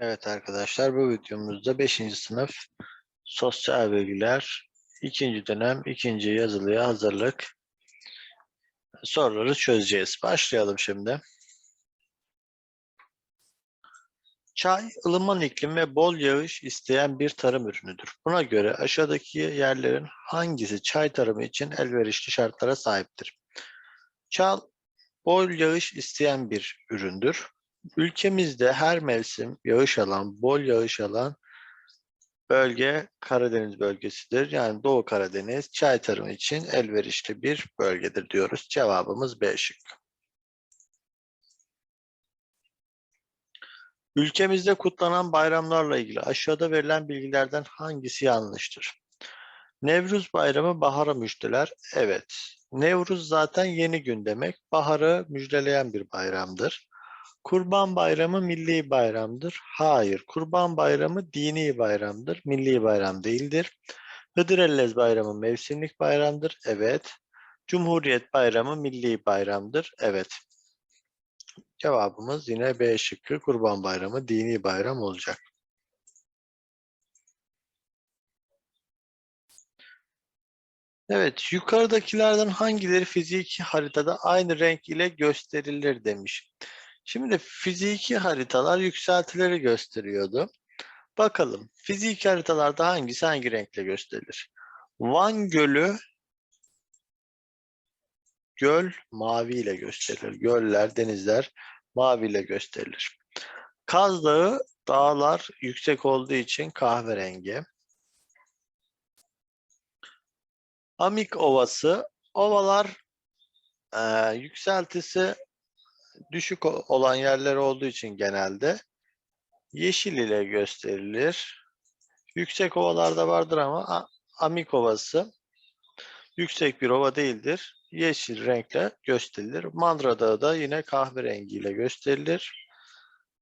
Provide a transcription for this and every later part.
Evet arkadaşlar bu videomuzda 5. sınıf sosyal bilgiler 2. dönem 2. yazılıya hazırlık soruları çözeceğiz. Başlayalım şimdi. Çay, ılıman iklim ve bol yağış isteyen bir tarım ürünüdür. Buna göre aşağıdaki yerlerin hangisi çay tarımı için elverişli şartlara sahiptir? Çay, bol yağış isteyen bir üründür. Ülkemizde her mevsim yağış alan, bol yağış alan bölge Karadeniz bölgesidir. Yani Doğu Karadeniz çay tarımı için elverişli bir bölgedir diyoruz. Cevabımız B şıkkı. Ülkemizde kutlanan bayramlarla ilgili aşağıda verilen bilgilerden hangisi yanlıştır? Nevruz bayramı bahara müjdeler. Evet. Nevruz zaten yeni gün demek. Baharı müjdeleyen bir bayramdır. Kurban Bayramı milli bayramdır. Hayır, Kurban Bayramı dini bayramdır. Milli bayram değildir. Hıdrellez Bayramı mevsimlik bayramdır. Evet. Cumhuriyet Bayramı milli bayramdır. Evet. Cevabımız yine B şıkkı. Kurban Bayramı dini bayram olacak. Evet, yukarıdakilerden hangileri fiziki haritada aynı renk ile gösterilir demiş. Şimdi fiziki haritalar yükseltileri gösteriyordu. Bakalım fiziki haritalarda hangisi hangi renkle gösterilir? Van Gölü göl mavi ile gösterilir. Göller, denizler mavi ile gösterilir. Kaz Dağı dağlar yüksek olduğu için kahverengi. Amik Ovası ovalar e, yükseltisi düşük olan yerler olduğu için genelde yeşil ile gösterilir. Yüksek ovalarda vardır ama Amik Ovası yüksek bir ova değildir. Yeşil renkle gösterilir. Mandra Dağı da yine kahverengi ile gösterilir.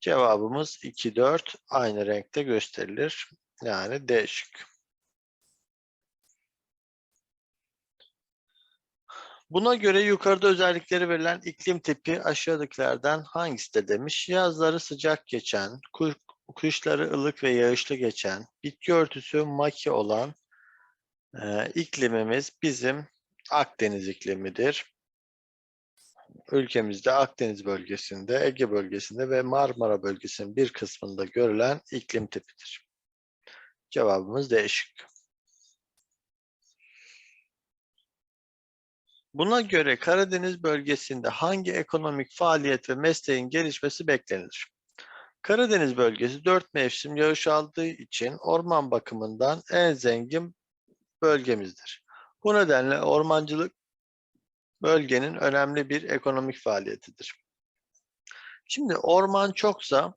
Cevabımız 2-4 aynı renkte gösterilir. Yani D şık. Buna göre yukarıda özellikleri verilen iklim tipi aşağıdakilerden hangisidir demiş. Yazları sıcak geçen, kışları ılık ve yağışlı geçen, bitki örtüsü maki olan e, iklimimiz bizim Akdeniz iklimidir. Ülkemizde Akdeniz bölgesinde, Ege bölgesinde ve Marmara bölgesinin bir kısmında görülen iklim tipidir. Cevabımız D Buna göre Karadeniz bölgesinde hangi ekonomik faaliyet ve mesleğin gelişmesi beklenir? Karadeniz bölgesi dört mevsim yağış aldığı için orman bakımından en zengin bölgemizdir. Bu nedenle ormancılık bölgenin önemli bir ekonomik faaliyetidir. Şimdi orman çoksa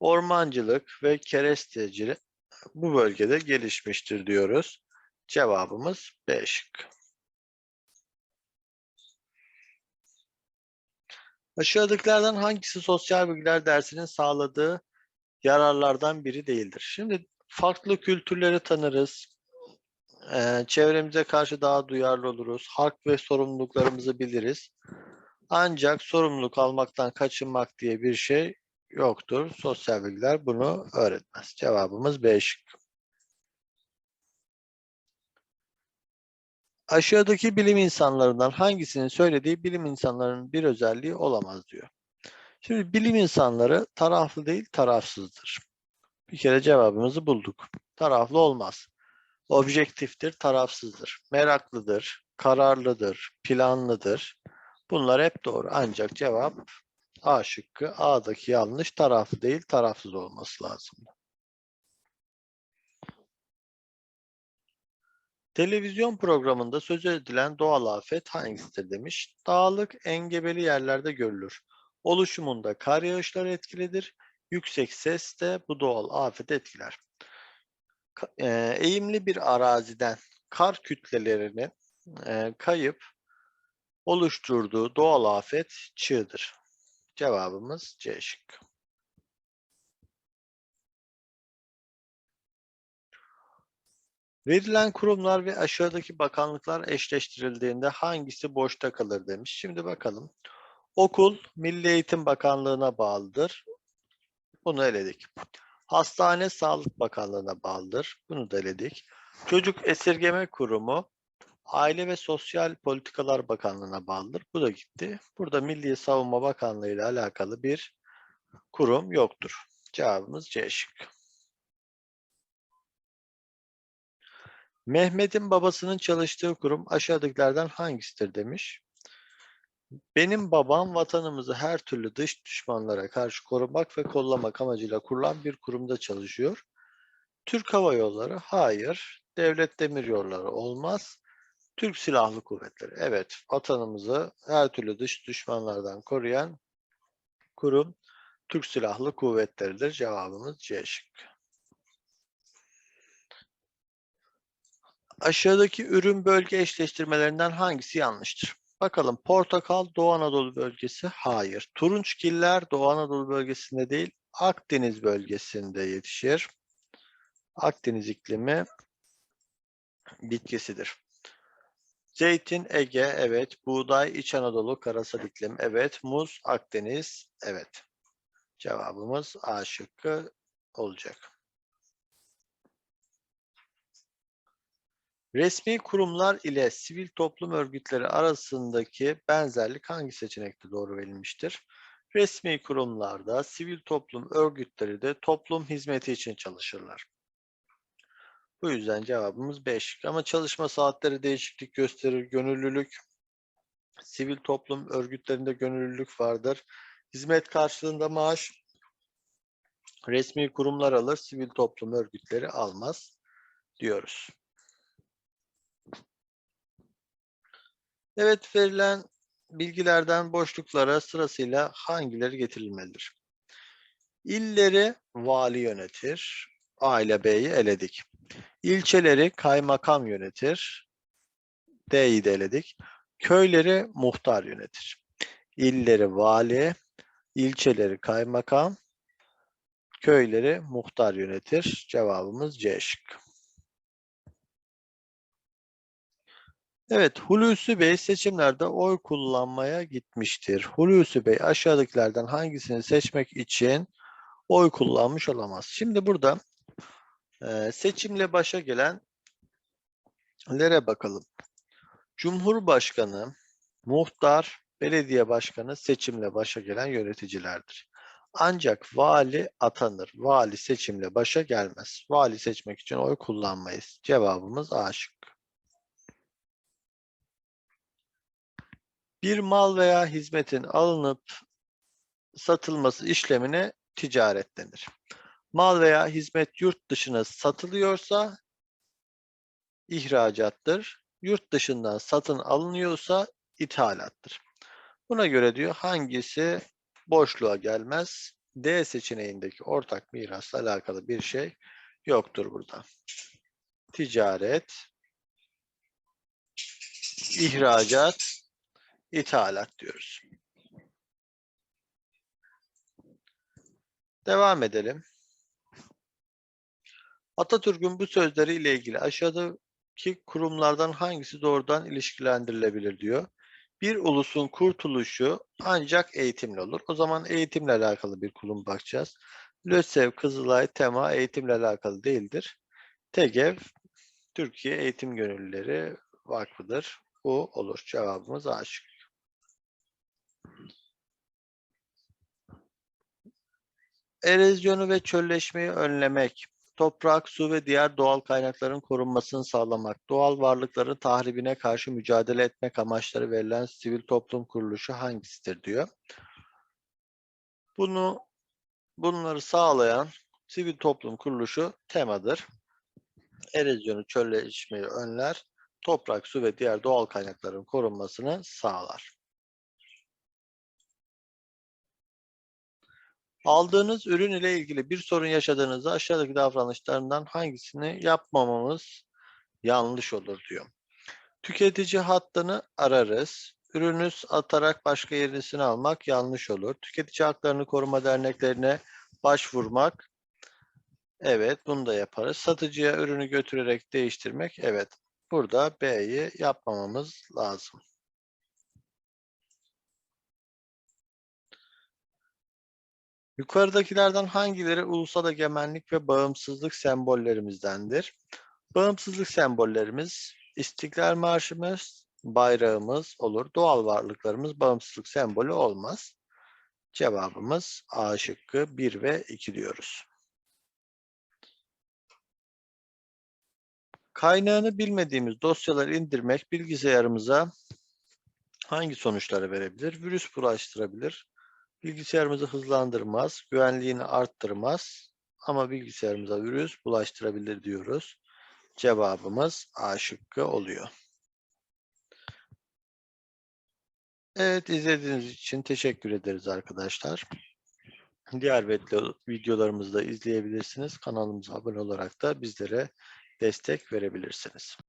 ormancılık ve kerestecilik bu bölgede gelişmiştir diyoruz. Cevabımız B şıkkı. Aşağıdakilerden hangisi sosyal bilgiler dersinin sağladığı yararlardan biri değildir? Şimdi farklı kültürleri tanırız. Ee, çevremize karşı daha duyarlı oluruz. Hak ve sorumluluklarımızı biliriz. Ancak sorumluluk almaktan kaçınmak diye bir şey yoktur. Sosyal bilgiler bunu öğretmez. Cevabımız B şıkkı. Aşağıdaki bilim insanlarından hangisinin söylediği bilim insanlarının bir özelliği olamaz diyor. Şimdi bilim insanları taraflı değil tarafsızdır. Bir kere cevabımızı bulduk. Taraflı olmaz. Objektiftir, tarafsızdır. Meraklıdır, kararlıdır, planlıdır. Bunlar hep doğru. Ancak cevap A şıkkı. A'daki yanlış taraflı değil tarafsız olması lazım. Televizyon programında söz edilen doğal afet hangisidir demiş. Dağlık, engebeli yerlerde görülür. Oluşumunda kar yağışları etkilidir. Yüksek ses de bu doğal afet etkiler. Eğimli bir araziden kar kütlelerinin kayıp oluşturduğu doğal afet çığdır. Cevabımız C şıkkı. Verilen kurumlar ve aşağıdaki bakanlıklar eşleştirildiğinde hangisi boşta kalır demiş. Şimdi bakalım. Okul Milli Eğitim Bakanlığı'na bağlıdır. Bunu eledik. Hastane Sağlık Bakanlığı'na bağlıdır. Bunu da eledik. Çocuk Esirgeme Kurumu Aile ve Sosyal Politikalar Bakanlığı'na bağlıdır. Bu da gitti. Burada Milli Savunma Bakanlığı ile alakalı bir kurum yoktur. Cevabımız C şıkkı. Mehmet'in babasının çalıştığı kurum aşağıdakilerden hangisidir demiş. Benim babam vatanımızı her türlü dış düşmanlara karşı korumak ve kollamak amacıyla kurulan bir kurumda çalışıyor. Türk Hava Yolları hayır. Devlet Demiryolları olmaz. Türk Silahlı Kuvvetleri evet vatanımızı her türlü dış düşmanlardan koruyan kurum Türk Silahlı Kuvvetleri'dir. Cevabımız C şıkkı. Aşağıdaki ürün bölge eşleştirmelerinden hangisi yanlıştır? Bakalım portakal Doğu Anadolu bölgesi hayır. Turunçgiller Doğu Anadolu bölgesinde değil Akdeniz bölgesinde yetişir. Akdeniz iklimi bitkisidir. Zeytin Ege evet. Buğday İç Anadolu karasal iklim evet. Muz Akdeniz evet. Cevabımız A şıkkı olacak. Resmi kurumlar ile sivil toplum örgütleri arasındaki benzerlik hangi seçenekte doğru verilmiştir? Resmi kurumlarda sivil toplum örgütleri de toplum hizmeti için çalışırlar. Bu yüzden cevabımız 5. Ama çalışma saatleri değişiklik gösterir. Gönüllülük, sivil toplum örgütlerinde gönüllülük vardır. Hizmet karşılığında maaş resmi kurumlar alır, sivil toplum örgütleri almaz diyoruz. Evet verilen bilgilerden boşluklara sırasıyla hangileri getirilmelidir? İlleri vali yönetir. A ile B'yi eledik. İlçeleri kaymakam yönetir. D'yi de eledik. Köyleri muhtar yönetir. İlleri vali, ilçeleri kaymakam, köyleri muhtar yönetir. Cevabımız C şıkkı. Evet, Hulusi Bey seçimlerde oy kullanmaya gitmiştir. Hulusi Bey aşağıdakilerden hangisini seçmek için oy kullanmış olamaz? Şimdi burada e, seçimle başa gelenlere bakalım. Cumhurbaşkanı, muhtar, belediye başkanı seçimle başa gelen yöneticilerdir. Ancak vali atanır. Vali seçimle başa gelmez. Vali seçmek için oy kullanmayız. Cevabımız A şıkkı. Bir mal veya hizmetin alınıp satılması işlemine ticaret denir. Mal veya hizmet yurt dışına satılıyorsa ihracattır. Yurt dışından satın alınıyorsa ithalattır. Buna göre diyor hangisi boşluğa gelmez? D seçeneğindeki ortak mirasla alakalı bir şey yoktur burada. Ticaret, ihracat, ithalat diyoruz. Devam edelim. Atatürk'ün bu sözleri ile ilgili aşağıdaki kurumlardan hangisi doğrudan ilişkilendirilebilir diyor. Bir ulusun kurtuluşu ancak eğitimle olur. O zaman eğitimle alakalı bir kurum bakacağız. LÖSEV, Kızılay, TEMA eğitimle alakalı değildir. TEGEV, Türkiye Eğitim Gönüllüleri Vakfı'dır. Bu olur. Cevabımız A. Erozyonu ve çölleşmeyi önlemek, toprak, su ve diğer doğal kaynakların korunmasını sağlamak, doğal varlıkların tahribine karşı mücadele etmek amaçları verilen sivil toplum kuruluşu hangisidir diyor. Bunu bunları sağlayan sivil toplum kuruluşu temadır. Erozyonu, çölleşmeyi önler, toprak, su ve diğer doğal kaynakların korunmasını sağlar. Aldığınız ürün ile ilgili bir sorun yaşadığınızda aşağıdaki davranışlarından hangisini yapmamamız yanlış olur diyor. Tüketici hattını ararız. Ürünü atarak başka yenisini almak yanlış olur. Tüketici haklarını koruma derneklerine başvurmak evet bunu da yaparız. Satıcıya ürünü götürerek değiştirmek evet. Burada B'yi yapmamamız lazım. Yukarıdakilerden hangileri ulusal egemenlik ve bağımsızlık sembollerimizdendir? Bağımsızlık sembollerimiz İstiklal Marşımız, bayrağımız olur. Doğal varlıklarımız bağımsızlık sembolü olmaz. Cevabımız A şıkkı 1 ve 2 diyoruz. Kaynağını bilmediğimiz dosyaları indirmek bilgisayarımıza hangi sonuçları verebilir? Virüs bulaştırabilir, bilgisayarımızı hızlandırmaz, güvenliğini arttırmaz ama bilgisayarımıza virüs bulaştırabilir diyoruz. Cevabımız A şıkkı oluyor. Evet izlediğiniz için teşekkür ederiz arkadaşlar. Diğer video- videolarımızı da izleyebilirsiniz. Kanalımıza abone olarak da bizlere destek verebilirsiniz.